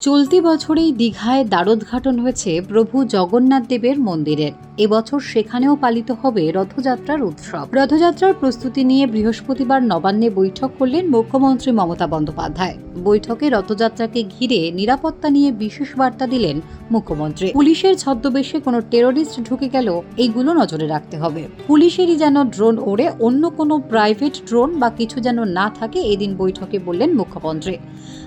চলতি বছরেই দীঘায় দ্বারোদ্ঘাটন হয়েছে প্রভু জগন্নাথ দেবের মন্দিরের। এবছর সেখানেও পালিত হবে রথযাত্রার উৎসব। রথযাত্রার প্রস্তুতি নিয়ে বৃহস্পতিবার নবান্নে বৈঠক করলেন মুখ্যমন্ত্রী মমতা বন্দ্যোপাধ্যায়। বৈঠকে রথযাত্রাকে ঘিরে নিরাপত্তা নিয়ে বিশেষ বার্তা দিলেন মুখ্যমন্ত্রী। পুলিশের ছদ্মবেশে কোনো টেরোরিস্ট ঢুকে গেল এইগুলো নজরে রাখতে হবে। পুলিশেরই যেন ড্রোন ওড়ে, অন্য কোনো প্রাইভেট ড্রোন বা কিছু যেন না থাকে এদিন বৈঠকে বললেন মুখ্যমন্ত্রী।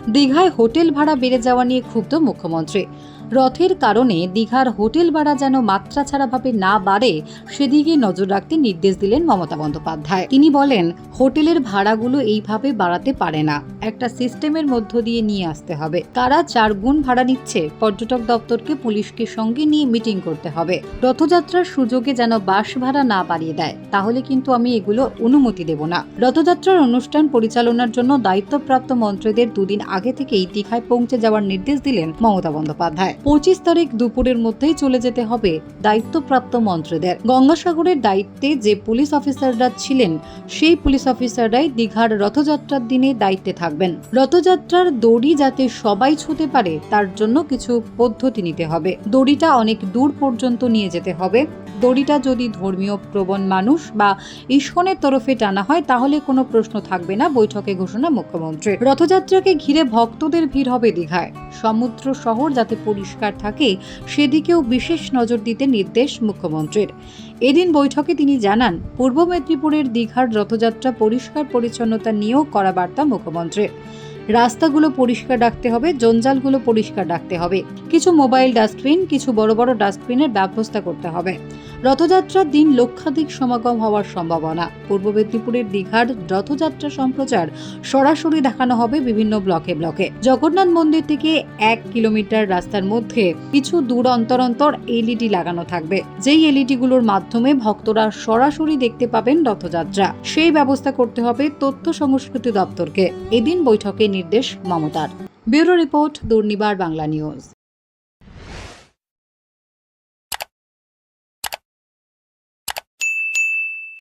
দীঘায় হোটেল ভাড়া বেড়ে যাওয়া নিয়ে ক্ষুব্ধ মুখ্যমন্ত্রী। রথের কারণে দীঘার হোটেল ভাড়া যেন মাত্রা ছাড়াভাবে না বাড়ে, সেদিকে নজর রাখতে নির্দেশ দিলেন মমতা বন্দ্যোপাধ্যায়। তিনি বলেন, হোটেলের ভাড়াগুলো এইভাবে বাড়াতে পারে না। একটা সিস্টেমের মধ্য দিয়ে নিয়ে আসতে হবে। কারা চার গুণ ভাড়া নিচ্ছে, পর্যটক দপ্তরকে পুলিশকে সঙ্গে নিয়ে মিটিং করতে হবে। রথযাত্রার সুযোগে যেন বাস ভাড়া না বাড়িয়ে দেয়, তাহলে কিন্তু আমি এগুলো অনুমতি দেব না। রথযাত্রার অনুষ্ঠান পরিচালনার জন্য দায়িত্বপ্রাপ্ত মন্ত্রীদের দুদিন আগে থেকেই দীঘায় পৌঁছে যাওয়ার নির্দেশ দিলেন মমতা বন্দ্যোপাধ্যায়। পঁচিশ তারিখ দুপুরের মধ্যেই চলে যেতে হবে দায়িত্বপ্রাপ্ত মন্ত্রীদের। গঙ্গাসাগরের দায়িত্বে যে পুলিশ অফিসাররা ছিলেন, সেই পুলিশ অফিসাররাই দীঘার রথযাত্রার দিনে দায়িত্বে থাকবেন। রথযাত্রার দড়ি যাতে সবাই ছুঁতে পারে, তার জন্য কিছু পদ্ধতি নিতে হবে। দড়িটা অনেক দূর পর্যন্ত নিয়ে যেতে হবে। দড়িটা যদি ধর্মীয় প্রবণ মানুষ বা ইস্কনের তরফে টানা হয়, তাহলে কোনো প্রশ্ন থাকবে না, বৈঠকে ঘোষণা মুখ্যমন্ত্রী রথযাত্রাকে ঘিরে ভক্তদের ভিড় হবে দীঘায়। সমুদ্র শহর যাতে পরিষ্কার থাকে, সেদিকেও বিশেষ নজর দিতে নির্দেশ মুখ্যমন্ত্রীর। এদিন বৈঠকে তিনি জানান, পূর্ব মেদিনীপুরের দীঘার রথযাত্রা পরিষ্কার পরিচ্ছন্নতা নিয়েও করা বার্তা মুখ্যমন্ত্রীর। রাস্তাগুলো পরিষ্কার রাখতে হবে, জঞ্জালগুলো পরিষ্কার রাখতে হবে। কিছু মোবাইল ডাস্টবিন, কিছু বড় বড় ডাস্টবিনের ব্যবস্থা করতে হবে। রথযাত্রার দিন লক্ষাধিক সমাগম হওয়ার সম্ভাবনা। পূর্ব মেদিনীপুরের দীঘার রথযাত্রা সম্প্রচার সরাসরি দেখানো হবে বিভিন্ন ব্লকে ব্লকে। জগন্নাথ মন্দির থেকে এক কিলোমিটার রাস্তার মধ্যে কিছু দূর অন্তর অন্তর এলইডি লাগানো থাকবে। যেই এলইডি গুলোর মাধ্যমে ভক্তরা সরাসরি দেখতে পাবেন রথযাত্রা। সেই ব্যবস্থা করতে হবে তথ্য সংস্কৃতি দপ্তরকে। এদিন বৈঠকে নির্দেশ মমতার। Bureau report, Durnibar, Bangla news.